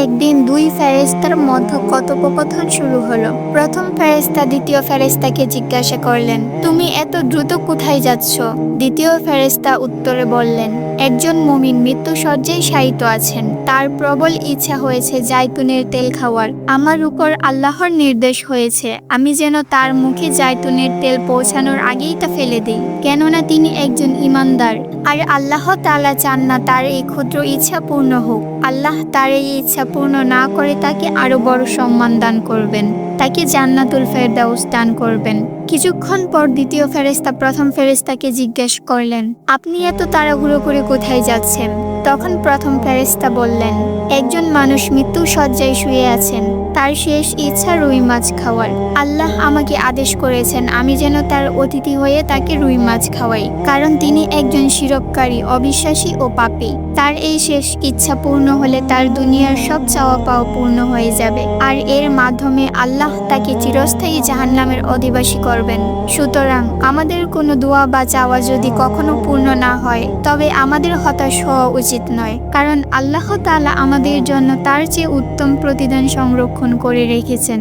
একদিন দুই ফেরেস্তার মধ্যে কথোপকথন শুরু হলো। প্রথম ফেরেস্তা দ্বিতীয় ফেরেস্তাকে জিজ্ঞাসা করলেন, তুমি এত দ্রুত কোথায় যাচ্ছ? দ্বিতীয় ফেরেস্তা উত্তরে বললেন, একজন মুমিন মৃত্যু সজ্জায় শায়িত আছেন। তার প্রবল ইচ্ছা হয়েছে জাইতুনের তেল খাওয়ার। আমার উপর আল্লাহর নির্দেশ হয়েছে, আমি যেন তার মুখে জাইতুনের তেল পৌঁছানোর আগেই তা ফেলে দিই। কেননা তিনি একজন ইমানদার। আর আল্লাহ তালা চান না তার এই ক্ষুদ্র ইচ্ছা পূর্ণ হোক। আল্লাহ তার এই ইচ্ছা পূর্ণ না করে তাকে আরও বড় সম্মান দান করবেন। তাকে জান্নাতুল ফেরদাউস দান করবেন। কিছুক্ষণ পর দ্বিতীয় ফেরেস্তা প্রথম ফেরেস্তাকে জিজ্ঞেস করলেন, আপনি এত তাড়াহুড়ো করে কোথায় যাচ্ছেন? তখন প্রথম ফেরেস্তা বললেন, একজন মানুষ মৃত্যু সজ্জায় শুয়ে আছেন। তার শেষ ইচ্ছা রুই মাছ খাওয়ার। আল্লাহ আমাকে আদেশ করেছেন, আমি যেন তার অতিথি হয়ে তাকে রুই মাছ খাওয়াই, কারণ তিনি একজন শিরককারী অবিশ্বাসী ও পাপী। তার এই শেষ ইচ্ছা পূর্ণ হলে তার দুনিয়ার সব চাওয়া পাওয়া পূর্ণ হয়ে যাবে, আর এর মাধ্যমে আল্লাহ তাকে চিরস্থায়ী জাহান্নামের অধিবাসী করবেন। সুতরাং আমাদের কোনো দোয়া বা চাওয়া যদি কখনো পূর্ণ না হয়, তবে আমাদের হতাশ হওয়া উচিত নয়, কারণ আল্লাহ তাআলা আমাদের জন্য তার চেয়ে উত্তম প্রতিদান সংরক্ষণ করে রেখেছেন।